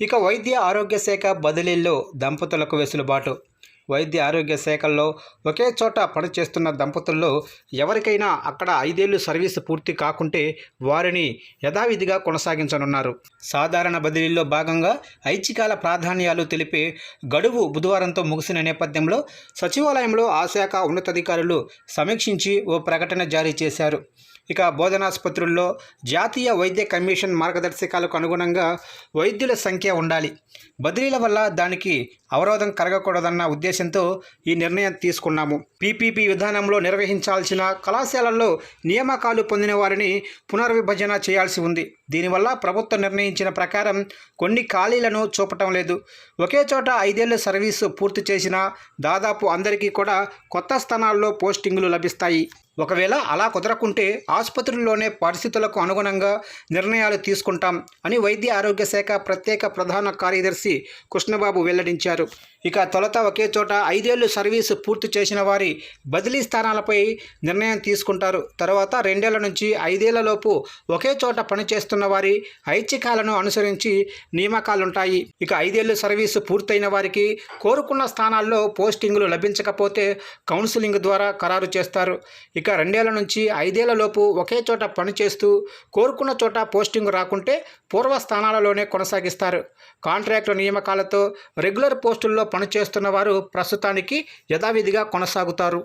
ఇక వైద్య ఆరోగ్య శాఖ బదిలీల్లో దంపతులకు వెసులుబాటు. వైద్య ఆరోగ్య శాఖల్లో ఒకే చోట పనిచేస్తున్న దంపతుల్లో ఎవరికైనా అక్కడ ఐదేళ్ళు సర్వీసు పూర్తి కాకుంటే వారిని యథావిధిగా కొనసాగించనున్నారు. సాధారణ బదిలీల్లో భాగంగా ఐచ్ఛికాల ప్రాధాన్యాలు తెలిపే గడువు బుధవారంతో ముగిసిన నేపథ్యంలో సచివాలయంలో ఆ శాఖ ఉన్నతాధికారులు సమీక్షించి ఓ ప్రకటన జారీ చేశారు. ఇక బోధనాసుపత్రుల్లో జాతీయ వైద్య కమిషన్ మార్గదర్శకాలకు అనుగుణంగా వైద్యుల సంఖ్య ఉండాలి. బదిలీల వల్ల దానికి అవరోధం కలగకూడదన్న ఉద్దేశంతో ఈ నిర్ణయం తీసుకున్నాము. పీపీపీ విధానంలో నిర్వహించాల్సిన కళాశాలల్లో నియామకాలు పొందిన వారిని పునర్విభజన చేయాల్సి ఉంది. దీనివల్ల ప్రభుత్వం నిర్ణయించిన ప్రకారం కొన్ని ఖాళీలను చూపటం లేదు. ఒకే చోట ఐదేళ్ళ సర్వీసు పూర్తి చేసిన దాదాపు అందరికీ కూడా కొత్త స్థానాల్లో పోస్టింగులు లభిస్తాయి. ఒకవేళ అలా కుదరకుంటే ఆసుపత్రుల్లోనే పరిస్థితులకు అనుగుణంగా నిర్ణయాలు తీసుకుంటాం అని వైద్య ఆరోగ్య శాఖ ప్రత్యేక ప్రధాన కార్యదర్శి కృష్ణబాబు వెల్లడించారు. ఇక తొలత ఒకే చోట ఐదేళ్ళు సర్వీసు పూర్తి చేసిన వారి బదిలీ స్థానాలపై నిర్ణయం తీసుకుంటారు. తర్వాత రెండేళ్ళ నుంచి ఐదేళ్ళలోపు ఒకే చోట పనిచేస్తున్న వారి ఐచ్ఛికాలను అనుసరించి నియామకాలుంటాయి. ఇక ఐదేళ్ళు సర్వీసు పూర్తయిన వారికి కోరుకున్న స్థానాల్లో పోస్టింగులు లభించకపోతే కౌన్సిలింగ్ ద్వారా ఖరారు చేస్తారు. ఇక రెండేళ్ళ నుంచి ఐదేళ్ళ లోపు ఒకే చోట పనిచేస్తూ కోరుకున్న చోట పోస్టింగ్ రాకుంటే పూర్వ స్థానాలలోనే కొనసాగిస్తారు. కాంట్రాక్టు నియామకాలతో రెగ్యులర్ పోస్టుల్లో పనిచేస్తున్న వారు ప్రస్తుతానికి యథావిధిగా కొనసాగుతారు.